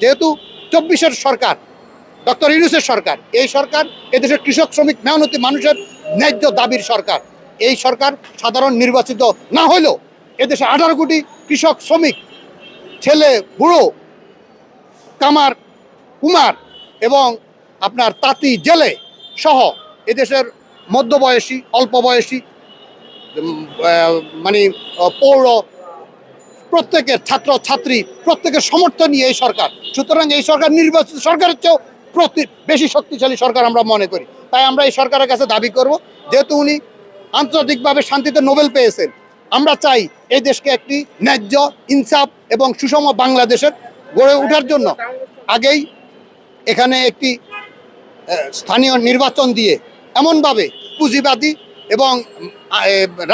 যেহেতু চব্বিশের সরকার, ডক্টর ইউনুসের সরকার, এই সরকার এদেশের কৃষক, শ্রমিক, মেহনতি মানুষের ন্যায্য দাবির সরকার। এই সরকার সাধারণ নির্বাচিত না হলেও এদেশে আঠারো কোটি কৃষক, শ্রমিক, ছেলে, বুড়ো, কামার, কুমার এবং আপনার তাঁতি, জেলে সহ এদেশের মধ্যবয়সী অল্প বয়সী মানে পৌর প্রত্যেকের ছাত্র, ছাত্রী, প্রত্যেকের সমর্থন নিয়ে এই সরকার। সুতরাং এই সরকার নির্বাচিত সরকারের চেয়েও প্রতি বেশি শক্তিশালী সরকার আমরা মনে করি। তাই আমরা এই সরকারের কাছে দাবি করব, যেহেতু উনি আন্তর্জাতিকভাবে শান্তিতে নোবেল পেয়েছেন, আমরা চাই এই দেশকে একটি ন্যায্য, ইনসাফ এবং সুষম বাংলাদেশের গড়ে ওঠার জন্য। আগেই এখানে একটি স্থানীয় নির্বাচন দিয়ে এমনভাবে পুঁজিবাদী এবং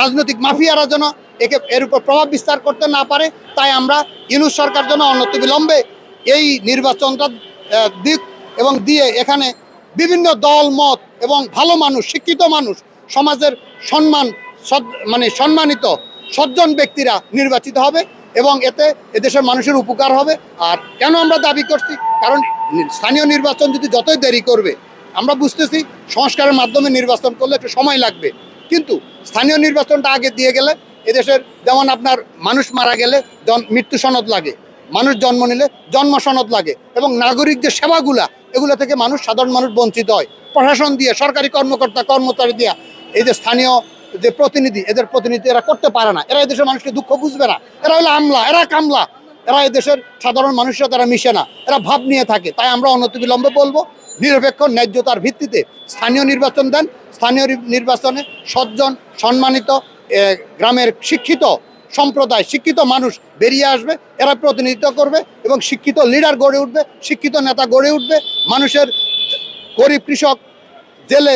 রাজনৈতিক মাফিয়ারা যেন একে এর উপর প্রভাব বিস্তার করতে না পারে, তাই আমরা ইউনুস সরকার যেন অনতিবিলম্বে এই নির্বাচনটা দিক এবং দিয়ে এখানে বিভিন্ন দল, মত এবং ভালো মানুষ, শিক্ষিত মানুষ, সমাজের সম্মান মানে সম্মানিত সজ্জন ব্যক্তিরা নির্বাচিত হবে এবং এতে এদেশের মানুষের উপকার হবে। আর কেন আমরা দাবি করছি? কারণ স্থানীয় নির্বাচন যদি যতই দেরি করবে, আমরা বুঝতেছি সংস্কারের মাধ্যমে নির্বাচন করলে একটু সময় লাগবে। কিন্তু স্থানীয় নির্বাচনটা আগে দিয়ে গেলে এদেশের যেমন আপনার মানুষ মারা গেলে মৃত্যু সনদ লাগে, মানুষ জন্ম নিলে জন্ম সনদ লাগে এবং নাগরিক যে সেবাগুলা, এগুলো থেকে মানুষ সাধারণ মানুষ বঞ্চিত হয়। প্রশাসন দিয়ে, সরকারি কর্মকর্তা, কর্মচারী দিয়া, এই যে স্থানীয় যে প্রতিনিধি, এদের প্রতিনিধি এরা করতে পারে না। এরা এদেশের মানুষকে দুঃখ বুঝবে না। এরা হলো আমলা, এরা কামলা। এরা এদেশের সাধারণ মানুষরা তারা মিশে না। এরা ভাব নিয়ে থাকে। তাই আমরা অনতিবিলম্বে বলব, নিরপেক্ষ ন্যায্যতার ভিত্তিতে স্থানীয় নির্বাচন দেন। স্থানীয় নির্বাচনে সজ্জন, সম্মানিত গ্রামের শিক্ষিত সম্প্রদায়, শিক্ষিত মানুষ বেরিয়ে আসবে, এরা প্রতিনিধিত্ব করবে এবং শিক্ষিত লিডার গড়ে উঠবে, শিক্ষিত নেতা গড়ে উঠবে। মানুষের গরিব কৃষক, জেলে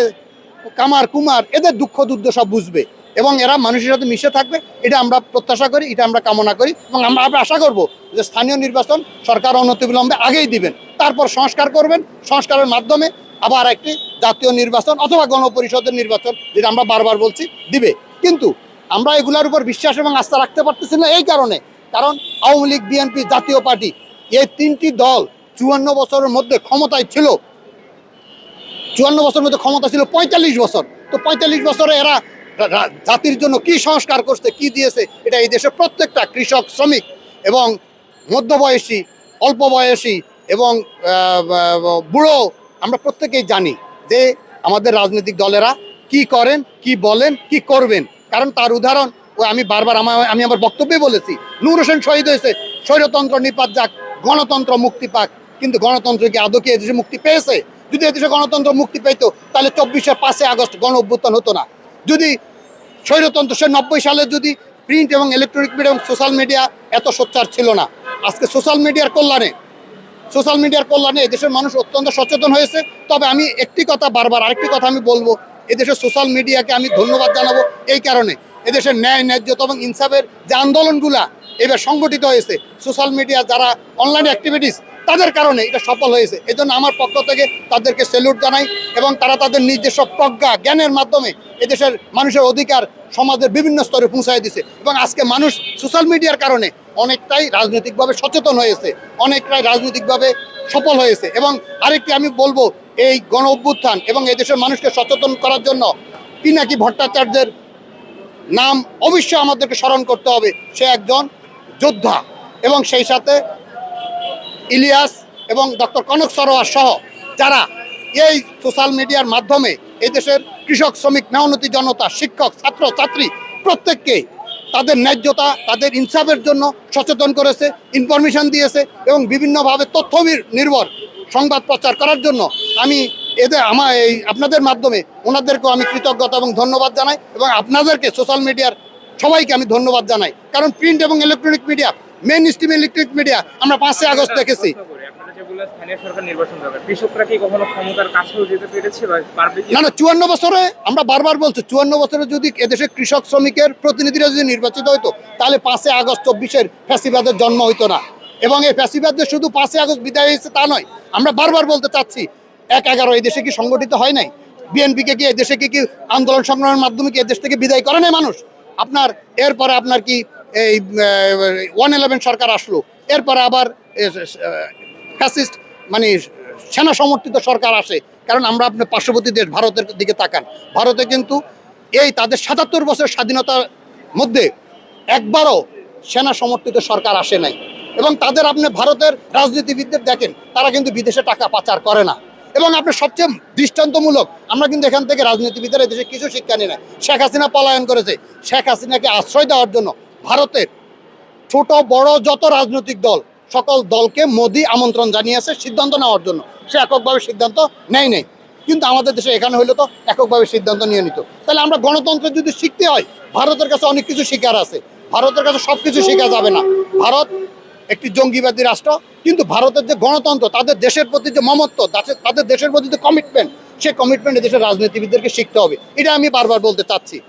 কামার কুমার, এদের দুঃখ দুর্দশা বুঝবে এবং এরা মানুষের সাথে মিশে থাকবে। এটা আমরা প্রত্যাশা করি, এটা আমরা কামনা করি এবং আমরা আমরা আশা করব যে স্থানীয় নির্বাচন সরকার অনতিবিলম্বে আগেই দিবেন। তারপর সংস্কার করবেন, সংস্কারের মাধ্যমে আবার একটি জাতীয় নির্বাচন অথবা গণপরিষদের নির্বাচন, যেটা আমরা বারবার বলছি, দিবে। কিন্তু আমরা এগুলোর উপর বিশ্বাস এবং আস্থা রাখতে পারতেছি না এই কারণে। কারণ আওয়ামী লীগ, বিএনপি জাতীয় পার্টি এই তিনটি দল চুয়ান্ন বছরের মধ্যে ক্ষমতায় ছিল। চুয়ান্ন বছরের মধ্যে ক্ষমতা ছিল পঁয়তাল্লিশ বছর। তো পঁয়তাল্লিশ বছরে এরা জাতির জন্য কি সংস্কার করছে, কি দিয়েছে, এটা এই দেশের প্রত্যেকটা কৃষক, শ্রমিক এবং মধ্যবয়সী, অল্প বয়সী এবং বুড়ো আমরা প্রত্যেকেই জানি যে আমাদের রাজনৈতিক দলেরা কি করেন, কি বলেন, কি করবেন? কারণ তার উদাহরণ, ও আমি বারবার আমার আমি আমার বক্তব্যে বলেছি, নূর হোসেন শহীদ হয়েছে, স্বৈরতন্ত্র নিপাত যাক, গণতন্ত্র মুক্তি পাক। কিন্তু গণতন্ত্র কি আদৌ কি এদেশে মুক্তি পেয়েছে? যদি এদেশে গণতন্ত্র মুক্তি পেত, তাহলে চব্বিশের পাঁচে আগস্ট গণ অভ্যুত্থান হতো না। যদি স্বৈরতন্ত্র, সে নব্বই সালে যদি প্রিন্ট এবং ইলেকট্রনিক মিডিয়া এবং সোশ্যাল মিডিয়া এত সোচ্চার ছিল না। আজকে সোশ্যাল মিডিয়ার কল্যাণে, সোশ্যাল মিডিয়ার কল্যাণে এদেশের মানুষ অত্যন্ত সচেতন হয়েছে। তবে আমি একটি কথা বারবার, আরেকটি কথা আমি বলব এদেশের সোশ্যাল মিডিয়াকে আমি ধন্যবাদ জানাব এই কারণে। এদেশের ন্যায়, ন্যায্যতা এবং ইনসাফের যে আন্দোলনগুলা এবার সংগঠিত হয়েছে সোশ্যাল মিডিয়া যারা অনলাইন অ্যাক্টিভিটিস তাদের কারণে এটা সফল হয়েছে। এজন্য আমার পক্ষ থেকে তাদেরকে সেলুট জানাই এবং তারা তাদের নিজস্ব প্রজ্ঞা, জ্ঞানের মাধ্যমে এদেশের মানুষের অধিকার সমাজের বিভিন্ন স্তরে পৌঁছায় দিছে এবং আজকে মানুষ সোশ্যাল মিডিয়ার কারণে অনেকটাই রাজনৈতিকভাবে সচেতন হয়েছে, অনেকটাই রাজনৈতিকভাবে সফল হয়েছে এবং আরেকটি আমি বলব এই গণ অভ্যুত্থান এবং এদেশের মানুষকে সচেতন করার জন্য পিনাকি ভট্টাচার্যের নাম অবশ্যই আমাদেরকে স্মরণ করতে হবে। সে একজন যোদ্ধা এবং সেই সাথে ইলিয়াস এবং ডক্টর কনক সরোয়ার সহ যারা এই সোশ্যাল মিডিয়ার মাধ্যমে এই দেশের কৃষক, শ্রমিক, মেহনতি জনতা, শিক্ষক, ছাত্র, ছাত্রী প্রত্যেককে তাদের ন্যায্যতা, তাদের ইনসাফের জন্য সচেতন করেছে, ইনফরমেশন দিয়েছে এবং বিভিন্নভাবে তথ্য নির্ভর সংবাদ প্রচার করার জন্য আমি এদের আমার এই আপনাদের মাধ্যমে ওনাদেরকেও আমি কৃতজ্ঞতা এবং ধন্যবাদ জানাই এবং আপনাদেরকে সোশ্যাল মিডিয়ার সবাইকে আমি ধন্যবাদ জানাই। কারণ প্রিন্ট এবং electronic media mainstream electronic media আমরা পাঁচই আগস্ট দেখেছি। না চুয়ান্ন বছরে আমরা বারবার বলছি, চুয়ান্ন বছরে যদি এদেশের কৃষক শ্রমিকের প্রতিনিধিরা যদি নির্বাচিত হতো তাহলে পাঁচই আগস্ট চব্বিশের ফ্যাসিবাদের জন্ম হইতো না। এবং এই ফ্যাসিবাদের শুধু পাঁচই আগস্ট বিদায় হয়েছে তা নয়, আমরা বারবার বলতে চাচ্ছি, এক এগারো এই দেশে কি সংগঠিত হয় নাই? বিএনপিকে কি এদেশে কি কি আন্দোলন সংগ্রামের মাধ্যমে কি এদেশ থেকে বিদায় করে নাই মানুষ? আপনার, এরপরে আপনার কি এই ওয়ান ইলেভেন সরকার আসলো, এরপরে আবার ফ্যাসিস্ট মানে সেনা সমর্থিত সরকার আসে, কারণ আমরা আপনার পার্শ্ববর্তী দেশ ভারতের দিকে তাকান। ভারতে কিন্তু এই তাদের সাতাত্তর বছর স্বাধীনতার মধ্যে একবারও সেনা সমর্থিত সরকার আসে নাই। এবং তাদের আপনি ভারতের রাজনীতিবিদদের দেখেন, তারা কিন্তু বিদেশে টাকা পাচার করে না। এবং আপনি সবচেয়ে দৃষ্টান্তমূলক, আমরা কিন্তু এখান থেকে রাজনীতিবিদের দেশে কিছু শিক্ষা নিই না শেখ হাসিনা পলায়ন করেছে। শেখ হাসিনাকে আশ্রয় দেওয়ার জন্য ভারতের ছোট, বড় যত রাজনৈতিক দল, সকল দলকে মোদি আমন্ত্রণ জানিয়েছে সিদ্ধান্ত নেওয়ার জন্য। সে এককভাবে সিদ্ধান্ত নেয় নেই। কিন্তু আমাদের দেশে এখানে হইলে তো এককভাবে সিদ্ধান্ত নিয়ে নিত। তাহলে আমরা গণতন্ত্র যদি শিখতে হয়, ভারতের কাছে অনেক কিছু শিকার আছে। ভারতের কাছে সব কিছু শেখা যাবে না। ভারত একটি জঙ্গিবাদী রাষ্ট্র, কিন্তু ভারতের যে গণতন্ত্র, তাদের দেশের প্রতি যে মমত্ব তাদের- দেশের প্রতি যে কমিটমেন্ট সেই কমিটমেন্ট দেশের রাজনীতিবিদদেরকে শিখতে হবে। এটা আমি বারবার বলতে চাচ্ছি।